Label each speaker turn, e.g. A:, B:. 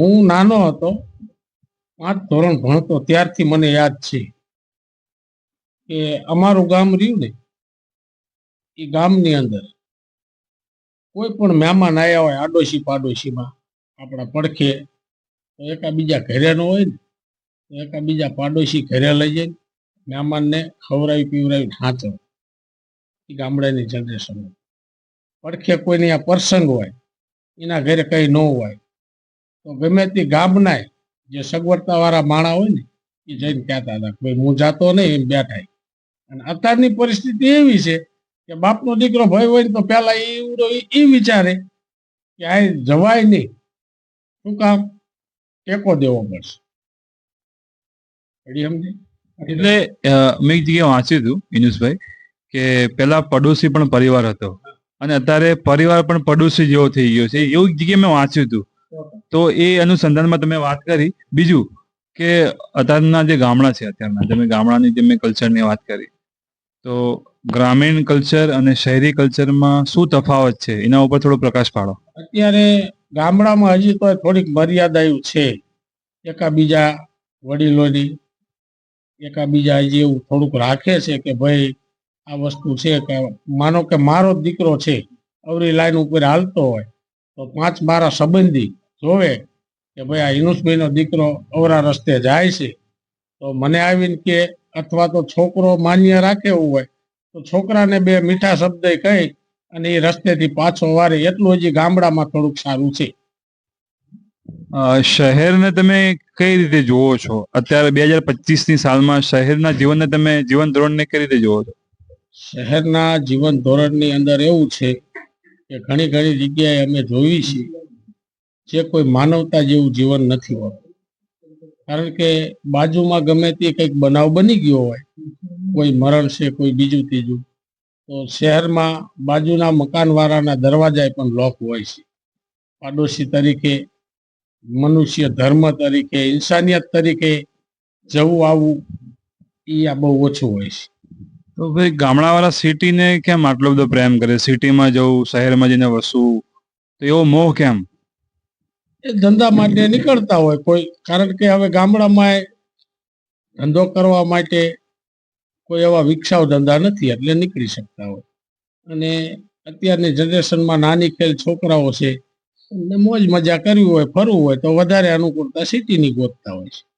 A: હું નાનો હતો, પાંચ ધોરણ ભણતો, ત્યારથી મને યાદ છે કે અમારું ગામ રહ્યું ને, એ ગામની અંદર કોઈ પણ મહેમાન આવ્યા હોય આડોશી પાડોશીમાં આપણા પડખે, તો એકાબીજા ઘરે ન હોય ને, તો એકાબીજા પાડોશી ઘરે લઈ જાય મહેમાનને ખવડાવી પીવડાવીને હાથો એ ગામડાની જનરેશન પડખે કોઈની આ પ્રસંગ હોય, એના ઘરે કઈ ન હોય તો ગમે તે ગામના જે સગવડતા વાળા માણા હોય ને, એ જઈને કહેતા હતા કે ભાઈ, હું જાતો નહીં, એમ બેઠા અને અત્યારની પરિસ્થિતિ એવી છે કે બાપનો દીકરો ભય હોય ને તો પેલા એ એ વિચારે કે આ જવાય નહીં. શું કામ? ટેકો દેવો પડશે.
B: એટલે મેં એક જગ્યાએ વાંચ્યું હતું વિનુષભાઈ કે પેલા પડોશી પણ પરિવાર હતો. અને અત્યારે પરિવાર પણ પડોશી જેવો થઈ ગયો છે. એવું એક જગ્યાએ મેં વાંચ્યું હતું. તો એ અનુસંધાનમાં તમે વાત કરી. બીજું કે અત્યારના જે ગામડા છે અત્યારના, તમે ગામડાની જે મેં કલ્ચરની વાત કરી, તો ગ્રામીણ કલ્ચર અને શહેરી કલ્ચરમાં શું તફાવત છે? એના ઉપર થોડો પ્રકાશ પાડો.
A: અત્યારે ગામડામાં હજી તો થોડીક મર્યાદા છે. એકાબીજા વડીલોની, એકાબીજા હજી એવું થોડુંક રાખે છે કે ભાઈ આ વસ્તુ છે કે માનો કે મારો દીકરો છે, અવરી લાઈન ઉપર હાલતો હોય, તો પાંચ મારા સંબંધી જોવે કે ભાઈ આ હિનુસભાઈનો દીકરો અવરા રસ્તે જાય છે તો મને આવીને કે અથવા તો છોકરો માન્ય રાખે હોય તો છોકરાને બે મીઠા શબ્દ કહી અને એ રસ્તેથી પાછો વારે. એટલું હજી ગામડામાં થોડુંક સારું છે.
B: શહેરને તમે કઈ રીતે જોવો છો? અત્યારે બે હજાર પચીસની સાલમાં શહેરના જીવનને તમે જીવન ધોરણને કઈ રીતે જુઓ છો?
A: શહેરના જીવન ધોરણની અંદર એવું છે કે ઘણી ઘણી જગ્યાએ અમે જોઈ છીએ જે કોઈ માનવતા જેવું જીવન નથી હોતું. કારણ કે બાજુમાં ગમે તે કંઈક બનાવ બની ગયો હોય, કોઈ મરણ છે કોઈ બીજું ત્રીજું, તો શહેરમાં બાજુના મકાનવાળાના દરવાજાએ પણ લોક હોય છે. પાડોશી તરીકે, મનુષ્ય ધર્મ તરીકે, ઇન્સાનિયત તરીકે જવું, આવવું, એ આ બહુ ઓછું હોય છે.
B: તો ભાઈ ગામડાવાળા સિટીને કેમ આટલો બધો પ્રેમ કરે? સિટીમાં જવું, શહેરમાં જઈને વસવું, તો એવો મોહ કેમ?
A: ધંધા માટે નીકળતા હોય કોઈ. કારણ કે હવે ગામડામાં ધંધો કરવા માટે કોઈ એવા વિકસાવ ધંધા નથી, એટલે નીકળી શકતા હોય. અને અત્યારની જનરેશનમાં નાની ખેલ છોકરાઓ છે, એમને મોજ મજા કરવી હોય, ફરવું હોય, તો વધારે અનુકૂળતા સિટીની ગોતતા હોય છે.